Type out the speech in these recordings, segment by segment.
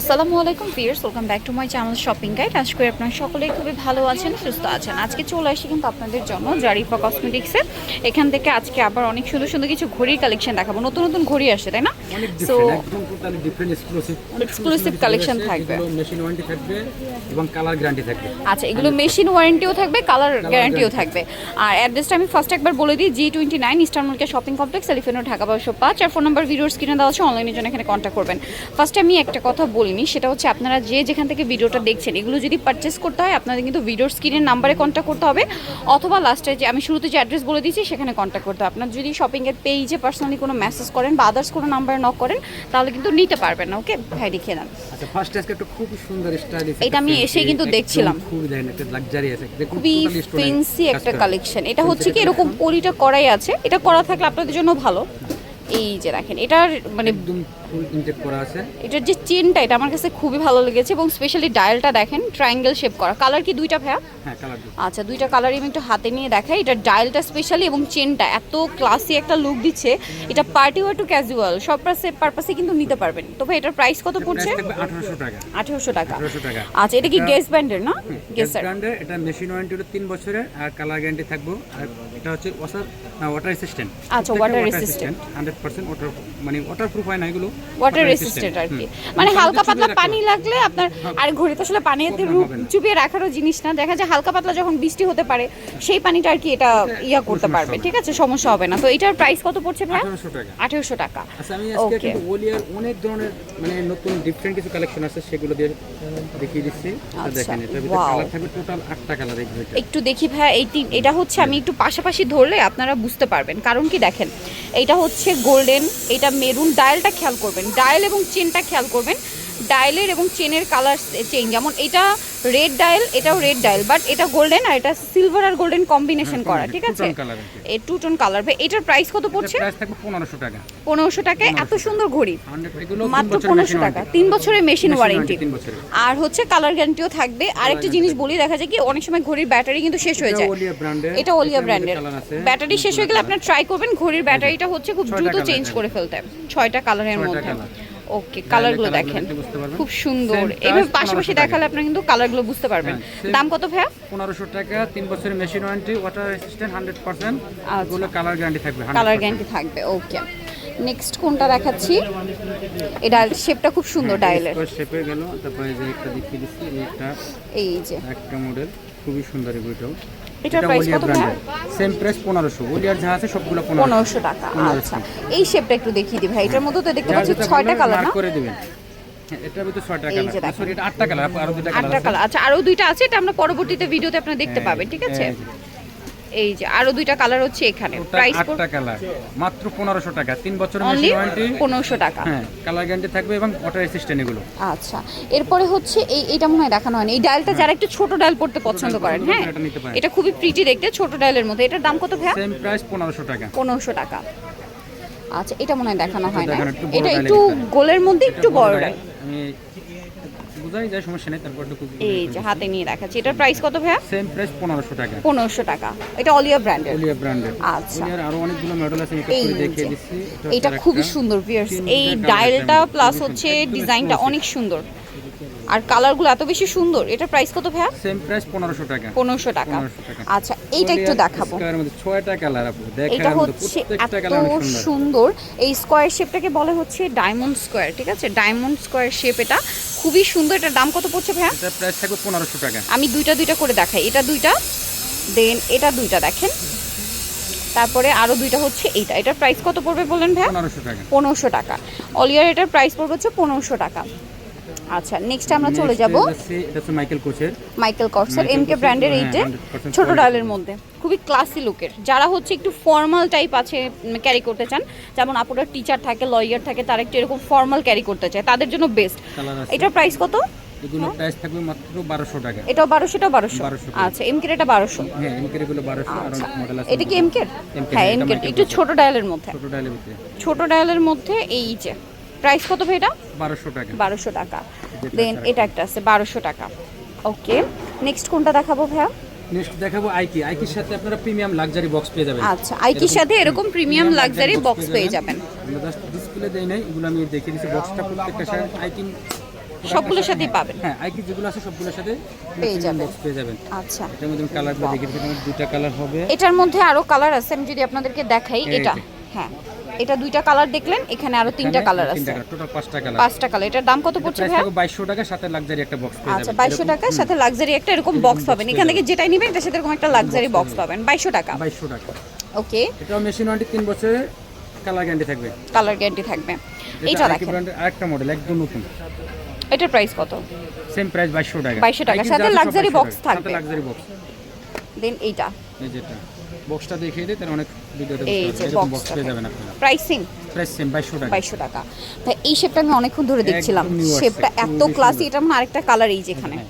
আসসালামু আলাইকুম pears welcome back to my channel shopping guide. আজ করে আপনারা সকলেই খুবই ভালো আছেন সুস্থ আছেন। আজকে চলে আসি কিন্তু আপনাদের জন্য জারিফা কসমেটিক্সে এখান থেকে আজকে আবার অনেক সুন্দর সুন্দর কিছু ঘড়ির কালেকশন দেখাবো। নতুন নতুন ঘড়ি আসে তাই না? সো এক্সক্লুসিভ collection থাকবে। মেশিন ওয়ারেন্টি থাকবে এবং কালার গ্যারান্টি থাকবে। আচ্ছা এগুলো মেশিন ওয়ারেন্টিও থাকবে কালার গ্যারান্টিও থাকবে। আর অ্যাড্রেসটা আমি ফার্স্ট একবার বলে দিই G twenty nine eastern market shopping complex Elephant Dhaka বারোশো পাঁচ আর ফোন নাম্বার ভিডিওর স্ক্রিনে দেওয়া আছে অনলাইনের জন্য এখানে কন্ট্যাক্ট করবেন। ফার্স্টে আমি একটা কথা বলিনি সেটা হচ্ছে আপনারা যে যেখান থেকে ভিডিওটা দেখছেন এগুলো যদি পারচেস করতে হয় আপনাদের কিন্তু ভিডিওর স্ক্রিনের নাম্বারে কন্ট্যাক্ট করতে হবে অথবা লাস্টে যে আমি শুরুতে যে অ্যাড্রেস বলে দিয়েছি সেখানে কন্ট্যাক্ট করতে হবে। আপনার যদি শপিংয়ের পেজে পার্সোনালি কোনো মেসেজ করেন বা আদার্স কোনো নাম্বারে নক করেন তাহলে কিন্তু নিতে পারবেন না ওকে ভাই দেখিয়ে দেন। আচ্ছা এটা আমি এসেই কিন্তু দেখছিলাম। খুবই ফেন্সি একটা কালেকশন এটা হচ্ছে কি এরকম পলিটা করাই আছে এটা করা থাকলে আপনাদের জন্য ভালো। এই যে দেখেন এটার মানে ফুল ইনটেক করা আছে। এটার যে চেনটা এটা আমার কাছে খুবই ভালো লেগেছে এবং স্পেশালি ডায়ালটা দেখেন ট্রায়াঙ্গেল শেপ করা। কালার কি দুইটা ভাইয়া? হ্যাঁ কালার আচ্ছা দুইটা কালারই আমি একটু হাতে নিয়ে দেখাই। এটা ডায়ালটা স্পেশালি এবং চেনটা এত ক্লাসি একটা লুক দিচ্ছে। এটা পার্টি ওয়ার টু ক্যাজুয়াল সব পারপাসে কিন্তু নিতে পারবেন। তো ভাই এটার প্রাইস কত পড়ছে? থাকবে 1800 টাকা। আঠেরোশো টাকা। 1800 টাকা। আচ্ছা এটা কি গেস ব্যান্ডের না? গেস ব্র্যান্ডের এটা মেশিন ওয়ারেন্টি হলো 3 বছরের আর কালার গ্যারান্টি থাকবে। আর এটা হচ্ছে ওয়াটার ওয়াটার রেসিস্ট্যান্ট আচ্ছা, water resistant। 100% ওয়াটার মানে ওয়াটার প্রুফ হয় না এগুলো ওয়াটার রেসিস্টেন্ট আর কি। মানে হালকা পাতলা পানি লাগলে আপনার আর ঘড়িতে আসলে পানিতে চুপিয়ে রাখারও জিনিস না। দেখা যায় হালকা পাতলা যখন বৃষ্টি হতে পারে সেই পানিটা আর কি এটা ইয়া করতে পারবে। ঠিক আছে? সমস্যা হবে না। তো এটার প্রাইস কত পড়ছে ভাই 1800 টাকা। আচ্ছা আমি আজকে কিন্তু ওলিয়ার অনেক ধরনের মানে নতুন ডিফারেন্ট কিছু কালেকশন আছে সেগুলো দিয়ে দেখিয়ে দিচ্ছি। আচ্ছা, দেখেন এটার ভিতরে কালার থাকবে টোটাল আটটা কালার এই একটু দেখি ভাই এই এটা হচ্ছে আমি একটু পাশাপাশি ধরলে আপনারা বুঝতে পারবেন। কারণ কি দেখেন এটা হচ্ছে গোল্ডেন এটা মেরুন ডায়ালটা খেয়াল করবেন। ডায়াল এবং চেনটা খেয়াল করবেন। ডায়ালের এবং চেনের কালার চেঞ্জ যেমন এটা রেড ডায়াল এটাও রেড ডায়াল বাট এটা গোল্ডেন আর এটা সিলভার আর গোল্ডেন কম্বিনেশন করা ঠিক আছে? এই টু টোন কালার ভাই এটার প্রাইস কত পড়ছে? প্রাইস থাকবে 1500 টাকা। পনেরোশো টাকায় এত সুন্দর ঘড়ি। মাত্র পনেরোশো টাকা তিন বছরের মেশিন ওয়ারেন্টি আর হচ্ছে কালার গ্যারান্টিও থাকবে। আর একটা জিনিস বলি দেখা যায় কি অনেক সময় ঘড়ির ব্যাটারি কিন্তু শেষ হয়ে যায়। এটা ওলিয়া ব্র্যান্ডের ব্যাটারি শেষ হয়ে গেলে আপনার ট্রাই করবেন ঘড়ির ব্যাটারিটা হচ্ছে খুব দ্রুত চেঞ্জ করে ফেলতে। ছয়টা কালারের মধ্যে। ওকে কালারগুলো দেখেন। খুব সুন্দর। এইভাবে পাশাপাশি দেখালে আপনারা কিন্তু কালারগুলো বুঝতে পারবেন। হ্যাঁ, দাম কত ভাইয়া? 1500 টাকা তিন বছরের মেশিন ওয়ারেন্টি ওয়াটার রেসিস্ট্যান্ট 100% আচ্ছা। কালার গ্যারান্টি থাকবে কালার গ্যারান্টি থাকবে ওকে নেক্সট কোনটা দেখাচ্ছি? এটা শেপটা খুব সুন্দর ডায়ালের শেপে গেল তারপরে যে একটা দেখিয়ে দিচ্ছি একটা এই যে। একটা মডেল খুবই সুন্দর এই বইটাও এটার প্রাইস কত সেম প্রাইস পনেরোশো। ওলিয়ার যা আছে সবগুলো পনেরোশো। পনেরোশো টাকা আচ্ছা। এই শেপটা একটু দেখিয়ে দিই ভাই। এটার মধ্যে তো দেখতে পাচ্ছি ছয়টা কালার না? করে দিবেন। হ্যাঁ, এটার ভিতরে ছয়টা কালার সরি এটা আটটা কালার আরও দুটা আটটা কালার কালার আচ্ছা আরও দুইটা আছে এটা আমরা পরবর্তীতে ভিডিওতে আপনারা দেখতে হ্যাঁ, পাবেন ঠিক আছে? এই যে আরও দুইটা কালার হচ্ছে এখানে। প্রাইস আটটা কালার মাত্র পনেরোশো টাকা। তিন বছরের মেশিন ওয়ারেন্টি পনেরোশো টাকা। হ্যাঁ কালার গ্যারান্টি থাকবে এবং ওয়াটার রেসিস্ট্যান্ট এগুলো। আচ্ছা এরপরে হচ্ছে এই এটা মনে হয় দেখানো হয়নি। এই ডায়ালটা যারা একটু ছোট ডায়াল পড়তে পছন্দ করেন হ্যাঁ? এটা খুবই প্রিটি দেখতে ছোট ডায়ালের মধ্যে। এটার দাম কত ভাইয়া? সেম প্রাইস পনেরোশো টাকা। পনেরোশো টাকা। আচ্ছা এটা মনে হয় দেখানো হয় না। এটা একটু গোলের মধ্যে একটু বড় আমি বুঝাই যায় সমস্যা নেই তারপর একটু এই যে হাতে নিয়ে দেখাচ্ছি এটার প্রাইস কত ভাইয়া? সেম প্রাইস পনেরোশো টাকা। পনেরোশো টাকা। এটা অলিয়া ব্র্যান্ডের ওলিয়া ব্র্যান্ডের আচ্ছা। আরও অনেকগুলো মডেল আছে এটা করে দেখিয়ে দিচ্ছি এটা খুবই সুন্দর পিয়ার্স এই ডায়ালটা প্লাস হচ্ছে ডিজাইনটা অনেক সুন্দর। আর কালারগুলো এত বেশি সুন্দর এটা প্রাইস কত ভাইয়া? সেম প্রাইস পনেরোশো টাকা। 1500 টাকা। আচ্ছা এইটা একটু দেখাবো। স্কয়ারের মধ্যে কালার আপু এটা হচ্ছে এত সুন্দর। এই স্কোয়ার শেপটাকে বলে হচ্ছে ডায়মন্ড স্কোয়ার ঠিক আছে? ডায়মন্ড স্কোয়ার শেপ এটা। খুবই সুন্দর এটা দাম কত পড়ছে ভাইয়া? এটা প্রাইস থাকবে পনেরোশো টাকা। আমি দুইটা দুইটা করে দেখাই এটা দুইটা দেন এটা দুইটা দেখেন। তারপরে আরও দুইটা হচ্ছে এইটা। এটার প্রাইস কত পড়বে বলেন ভাইয়া? পনেরোশো টাকা। পনেরোশো টাকা। অলিয়ার এটার প্রাইস পড়বে হচ্ছে পনেরোশো টাকা। আচ্ছা নেক্সট আমরা চলে যাব এটা হচ্ছে মাইকেল কোচের মাইকেল কর্সের Michael এম কে ব্র্যান্ডের হ্যাঁ, এইটে 100% ছোট ডালের মধ্যে খুবই ক্লাসি লুকের যারা হচ্ছে একটু ফর্মাল টাইপ আছে ক্যারি করতে চান যেমন আপুরা টিচার থাকে লয়ার থাকে তারা একটু এরকম ফর্মাল ক্যারি করতে চায় তাদের জন্য বেস্ট এটার প্রাইস কত? এগুলো প্রাইস থাকবে মাত্র বারোশো টাকা। এটাও বারোশোটা বারোশো। 1200 আচ্ছা এটা হ্যাঁ এমকের এগুলো বারোশো আর আচ্ছা মডেল আছে। এটা কি হ্যাঁ একটু ছোট ডায়ালের মধ্যে। ছোট ছোট ডায়ালের মধ্যে এই যে প্রাইস কত ভাই এটা? বারোশো টাকা। বারোশো টাকা। দেন এটা একটা আছে বারোশো টাকা। ওকে নেক্সট কোনটা দেখাবো ভাইয়া? নেক্সট দেখাবো আইকি আইকির সাথে আপনারা প্রিমিয়াম লাক্সারি বক্স পেয়ে যাবেন। আচ্ছা আইকির সাথে এরকম প্রিমিয়াম লাক্সারি বক্স পেয়ে যাবেন। আমরা জাস্ট ডিসপ্লে দেই নাই এগুলো আমি দেখিয়ে দিচ্ছি বক্সটা প্রত্যেকটা সাথে আইকিন সবগুলোর সাথেই পাবেন। হ্যাঁ আইকি যেগুলো আছে সবগুলোর সাথে পেয়ে যাবেন। বক্স পেয়ে যাবেন। আচ্ছা। এটার মধ্যে দিচ্ছি তোমার কালার হবে। এটার মধ্যে আরও কালার আছে আমি যদি আপনাদেরকে দেখাই এটা। হ্যাঁ। এটা দুইটা কালার দেখলেন এখানে আরও তিনটা কালার আছে। টোটাল পাঁচটা কালার। পাঁচটা কালার। এটার দাম কত পড়ছে ভাই থাকবে বাইশশো টাকা সাথে লাক্সারি একটা বক্স পেয়ে আচ্ছা যাবেন। বাইশশো টাকার সাথে লাক্সারি একটা এরকম বক্স পাবেন। এখান থেকে যেটাই নেবেন এটার সাথে এরকম একটা লাক্সারি বক্স পাবেন। বাইশশো টাকা। বাইশশো টাকা। ওকে। এটাও মেশিন ওয়ারেন্টি তিন বছরের কালার গ্যারান্টি থাকবে। কালার গ্যারান্টি থাকবে। এইটা দেখেন। আরেকটা মডেল একদম নতুন। এটার প্রাইস কত? সেম প্রাইস বাইশশো টাকা। 2200 টাকা, সাথে লাক্সারি বক্স থাকবে। সাথে লাক্সারি বক্স দেন এইটা। এই যেটা। বক্সটা দেখিয়ে দিই তাহলে অনেক ভিডিওতে এই যে বক্স পেয়ে যাবেন আপনারা। প্রাইসিং প্রাইস সেম বাইশশো টাকা। টাকা। এই শেপটা আমি অনেকক্ষণ ধরে দেখছিলাম। শেপটা এত ক্লাসি এটা মানে আরেকটা কালার এই যেখানে। হ্যাঁ,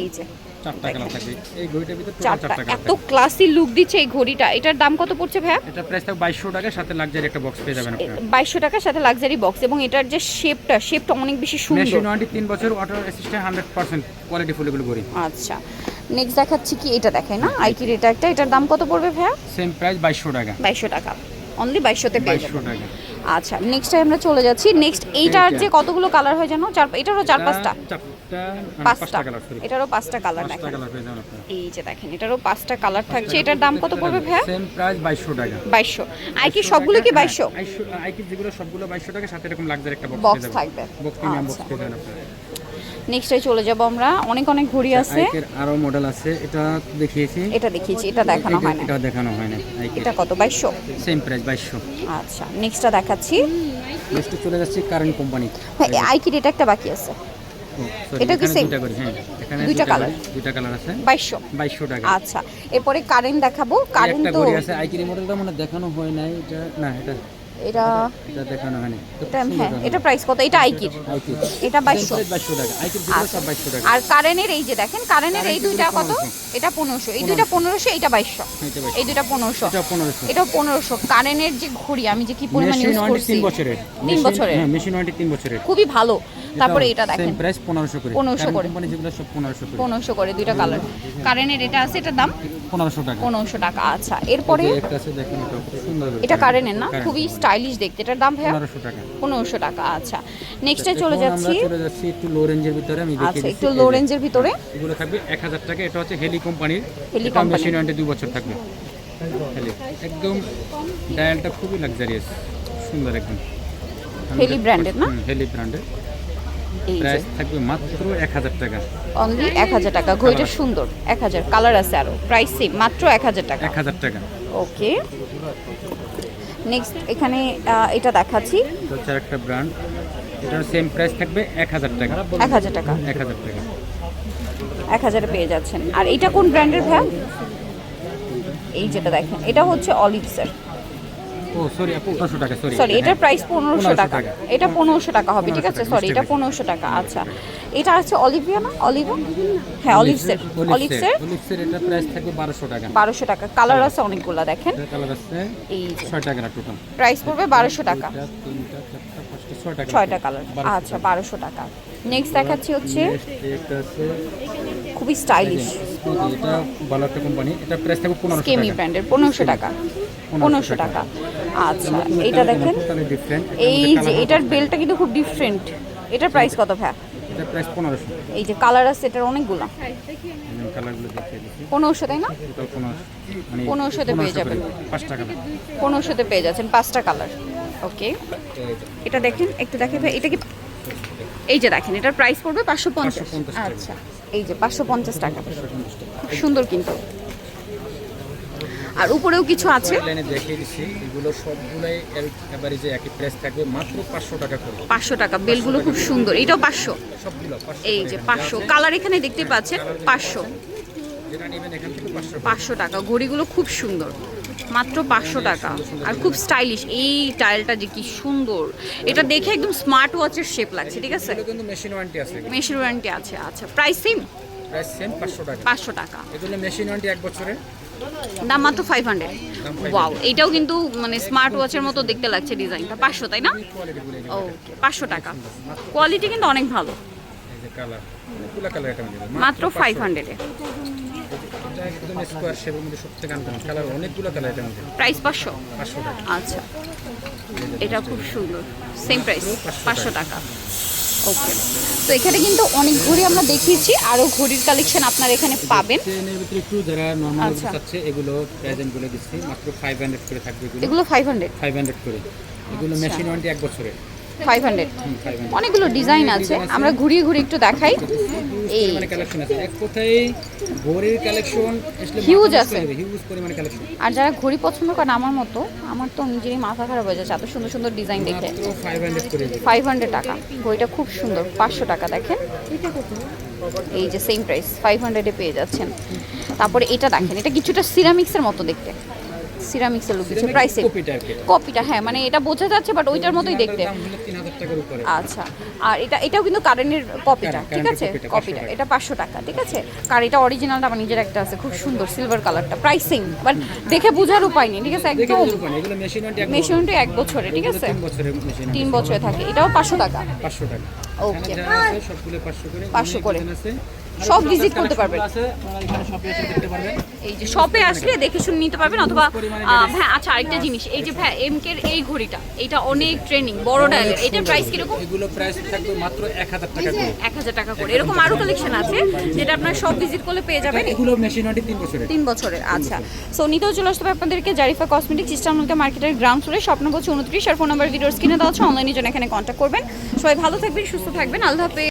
এই যে। চারটা কালার থাকবে। এই ঘড়িটার ভিতরে চারটা। চারটা এত ক্লাসি লুক দিচ্ছে এই ঘড়িটা। এটার দাম কত পড়ছে ভাইয়া? এটা প্রাইস থাকবে বাইশশো টাকা সাথে লাক্সারি একটা বক্স পেয়ে যাবেন আপনারা। বাইশশো টাকার সাথে লাক্সারি বক্স এবং এটার যে শেপটা শেপটা অনেক বেশি সুন্দর। মেশিন ওয়ারেন্টি তিন বছর water resistant hundred percent quality full এগুলো ঘড়ি। আচ্ছা। নেক্সট দেখাচ্ছি কি এটা দেখায় না? আইকির এটা একটা? এটার দাম কত পড়বে ভাইয়া? সেম প্রাইস বাইশশো টাকা। বাইশশো টাকা। অনলি বাইশশোতে পেয়ে বাইশশো যাবেন। টাকা। আচ্ছা নেক্সট টাইম আমরা চলে যাচ্ছি। নেক্সট এইটার যে কতগুলো কালার হয় জানো? চার এটারও চার পাঁচটা। চারটা মানে পাঁচটা পাঁচটা। কালার এটারও পাঁচটা কালার দেখেন পেয়ে এই যে দেখেন এটারও পাঁচটা কালার থাকছে। এটার দাম কত পড়বে ভাইয়া? সেম প্রাইস বাইশশো টাকা। বাইশশো। আইকি সবগুলো কি বাইশশো? আইকি যেগুলো সবগুলো বাইশশো টাকা সাথে এরকম লাক্সারি একটা বক্স থাকবে। বক্স প্রিমিয়াম বক্স পেয়ে যাবেন আপনারা। নেক্সটে চলে যাব আমরা। অনেক অনেক ঘড়ি আছে। আরও মডেল আছে। এটা দেখিয়েছি। এটা দেখিয়েছি এটা দেখানো হয় না। এটা দেখানো হয় না এটা কত? বাইশশো? সেম প্রাইস বাইশশো। আচ্ছা নেক্সটটা দেখাচ্ছি। নেক্সট চলে যাচ্ছে কারেন্ট কোম্পানি হ্যাঁ আইকির এটা একটা বাকি আছে। এটা কি same? দুইটা করে হ্যাঁ। এখানে দুইটা দুইটা কালার দুইটা কালার আছে। বাইশশো। বাইশশো টাকা। আচ্ছা এরপরে কারেন্ট দেখাবো। কারেন্ট একটা তো ঘড়ি আছে। আইকির মডেলটা মানে দেখানো হয় নাই। এটা না এটা এটা এটা দেখানো হয় নাই এটা হ্যাঁ এটা প্রাইস কত? এটা আইকির এটা বাইশশো। বাইশশো টাকা। আইকির সব বাইশশো টাকা। আর কারেন্টের এই যে দেখেন কারেন্টের এই দুইটা কত? এটা পনেরোশো। এই দুইটা পনেরোশো এটা বাইশশো। এটা বাইশশো। এই দুইটা পনেরোশো। এটা পনেরোশো। এটাও পনেরোশো। কারেন্টের যে ঘড়ি আমি যে কি পরিমাণ ইউজ করছি? তিন বছরের। তিন বছরের। হ্যাঁ মেশিন ওয়ারেন্টি তিন বছরের। খুবই ভালো। তারপরে এটা দেখেন। প্রাইস পনেরোশো করে। 1500 করে। যেগুলো সব পনেরোশো করে। পনেরোশো করে দুইটা কালার কারেন্টের এটা আছে এটার দাম? পনেরোশো টাকা। পনেরোশো টাকা আচ্ছা। এরপরে এটা কারেন্টের না? খুবই স্টাইলিশ দেখতে। এটার দাম ভাইয়া? পনেরোশো টাকা। পনেরোশো টাকা আচ্ছা। নেক্সটে চলে যাচ্ছি। চলে যাচ্ছি একটু লো রেঞ্জের ভিতরে আমি আচ্ছা একটু লো রেঞ্জের ভিতরে। এগুলো থাকবে এক হাজার টাকা। এটা হচ্ছে হেলি কোম্পানির হেলি কোম্পানি মেশিন দুই বছর থাকবে। একদম ডায়ালটা খুবই লাক্সারিয়াস সুন্দর একদম। হেলি ব্র্যান্ডের না? হেলি ব্র্যান্ডের এই প্রাইস থাকবে মাত্র এক হাজার টাকা। অনলি এক হাজার টাকা। ঘড়িটা সুন্দর। এক হাজার। কালার আছে আরও। প্রাইস সেম মাত্র এক হাজার টাকা। এক হাজার টাকা। ওকে নেক্সট এখানে এটা দেখাচ্ছি। হচ্ছে একটা ব্র্যান্ড এটার সেম প্রাইস থাকবে এক হাজার টাকা। এক হাজার টাকা। এক হাজার টাকা। এক হাজারে পেয়ে যাচ্ছেন। আর এটা কোন ব্র্যান্ডের ভ্যা এই যেটা দেখেন। এটা হচ্ছে অলিভসের ও সরি আপু পনেরোশো টাকা সরি সরি এটার প্রাইস পনেরোশো 1500 টাকা। এটা পনেরোশো টাকা হবে ঠিক আছে? সরি এটা পনেরোশো টাকা আচ্ছা। এটা আছে অলিভিয়া না? অলিভা? হ্যাঁ অলিভসের অলিভসের অলিভসের এটা প্রাইস থাকবে বারোশো টাকা। বারোশো টাকা। কালার আছে অনেকগুলো দেখেন। কালার আছে এই যে। ছয় টাকা টোটাল প্রাইস পড়বে বারোশো টাকা। ছয়টা কালার আচ্ছা বারোশো টাকা। নেক্সট দেখাচ্ছি হচ্ছে আছে খুবই স্টাইলিশ এটা একটা কোম্পানি এটা প্রাইস থাকবে পনেরোশো স্কেমি টাকা। ব্র্যান্ডের পনেরোশো টাকা। পনেরোশো টাকা। আচ্ছা এটা দেখেন। এই যে এটার বেলটা কিন্তু খুব ডিফারেন্ট এটার প্রাইস কত ভ্যা এটা প্রাইস পনেরোশো। এই যে কালার আছে এটার অনেকগুলো। কালারগুলো দেখিয়ে দিচ্ছি। পনেরোশো তাই না? এটা পনেরোশো। মানে পনেরোশোতে পেয়ে যাবেন। পাঁচ টাকা না পনেরোশোতে পেয়ে যাচ্ছেন পাঁচটা কালার ওকে এটা দেখেন একটু দেখেন ভাই এটা কি এই যে দেখেন এটার প্রাইস পড়বে পাঁচশো পঞ্চাশ। 550 আচ্ছা। এই যে পাঁচশো পঞ্চাশ টাকা। খুব সুন্দর কিন্তু। আর উপরেও কিছু আছে? লাইনে দেখিয়ে দিচ্ছি এগুলো সবগুলাই এভারেজে একই প্রাইস থাকবে মাত্র পাঁচশো টাকা করে। পাঁচশো টাকা বেলগুলো খুব সুন্দর। এটাও পাঁচশো? সবগুলো পাঁচশো এই যে পাঁচশো। কালার এখানে দেখতে পাচ্ছেন পাঁচশো। যেটা নেবেন এখান থেকে পাঁচশো পাঁচশো টাকা। ঘড়িগুলো খুব সুন্দর। মাত্র পাঁচশো টাকা। আর খুব স্টাইলিশ এই টাইলটা যে কি সুন্দর। এটা দেখে একদম স্মার্ট ওয়াচের শেপ লাগছে ঠিক আছে? কিন্তু মেশিন ওয়ারেন্টি আছে। মেশিন ওয়ারেন্টি আছে আচ্ছা। প্রাইস সেম প্রাইস সেম পাঁচশো টাকা। পাঁচশো টাকা। এগুলো মেশিন ওয়ারেন্টি এক বছরে। দাম মাত্র ফাইভ হান্ড্রেড ওয়াও এটাও কিন্তু মানে স্মার্ট ওয়াচের মতো দেখতে লাগছে ডিজাইনটা পাঁচশো তাই না? ওকে পাঁচশো টাকা। কোয়ালিটি কিন্তু অনেক ভালো। মাত্র ফাইভ হান্ড্রেডে এটা একদম স্কোয়ার শেপের মধ্যে সব থেকে কালার অনেকগুলো কালার এটার মধ্যে। প্রাইস পাঁচশো? পাঁচশো টাকা। আচ্ছা। এটা খুব সুন্দর। সেম প্রাইস পাঁচশো টাকা। ওকে তো এখানে কিন্তু অনেক ঘড়ি আমরা দেখিয়েছি। আরও ঘড়ির কালেকশন আপনারা এখানে পাবেন। চেনের ভিতরে একটু যারা নর্মাল আচ্ছা। চাচ্ছে এগুলো প্রেজেন্ট বলে দিচ্ছি। মাত্র ফাইভ হান্ড্রেড করে থাকবে এগুলো। এগুলো ফাইভ হান্ড্রেড ফাইভ হান্ড্রেড করে। এগুলো আচ্ছা। মেশিন ওয়ারেন্টি এক বছরের। ফাইভ হান্ড্রেড অনেকগুলো ডিজাইন আছে। আমরা ঘুরিয়ে ঘুরিয়ে একটু দেখাই। এই। আছে। আছে। হিউজ কালেকশন আর যারা ঘড়ি পছন্দ করেন আমার মতো আমার তো নিজেরই মাথা খারাপ হয়ে যাচ্ছে এত সুন্দর সুন্দর ডিজাইন দেখে। ফাইভ হান্ড্রেড টাকা। ঘড়িটা খুব সুন্দর পাঁচশো টাকা দেখেন। এই যে সেম প্রাইস ফাইভ হান্ড্রেডে পেয়ে যাচ্ছেন। তারপরে এটা দেখেন এটা কিছুটা সিরামিক্সের মতো দেখতে। সিরামিক্সের লুক দিচ্ছে প্রাইসে কপিটা হ্যাঁ মানে এটা বোঝা যাচ্ছে বাট ওইটার মতোই দেখতে। আচ্ছা আর এটা এটাও কিন্তু কারেন্টের কপিটা ঠিক আছে? এর copy টা, 500 কপিটা এটা পাঁচশো টাকা ঠিক আছে? কার এটা অরিজিনালটা আমার নিজের একটা আছে খুব সুন্দর সিলভার কালারটা প্রাইসিং বাট দেখে বোঝার উপায় নেই ঠিক আছে? একদম বুঝতে পারেন, এগুলো মেশিন ওয়ারেন্টি এক বছরে। ঠিক আছে? তিন বছরে থাকে এটাও পাঁচশো টাকা। পাঁচশো টাকা। সবগুলো পাঁচশো করে। 500 করে। সব ভিজিট করতে পারবেন। এই যে শপে আসলে দেখে শুনে নিতে পারবেন অথবা হ্যাঁ আচ্ছা আরেকটা জিনিস। এই যে ভাই এমকের এই ঘড়িটা এটা অনেক ট্রেনিং বড় ডায়ালের এটার প্রাইস কীরকম? এগুলো প্রাইস থাকবে মাত্র এক হাজার টাকা করে। এক হাজার টাকা করে। এরকম আরও কালেকশন আছে যেটা আপনার সব ভিজিট করলে পেয়ে যাবেন। এগুলো মেশিন ওয়ারেন্টি তিন বছরের। তিন বছরের আচ্ছা। সো নিতেও চলে আসতে হবে আপনাদেরকে জারিফা কসমেটিক্স ইস্টার্নলকা মার্কেটের গ্রাউন্ড ফ্লোরে স্বপ্ন বলছে উনত্রিশ আর ফোন নাম্বার ভিডিওর স্ক্রিনে দেওয়া আছে। অনলাইনের জন্য এখানে কন্ট্যাক্ট করবেন। সবাই ভালো থাকবেন সুস্থ থাকবেন। আল্লাহ হাফেজ।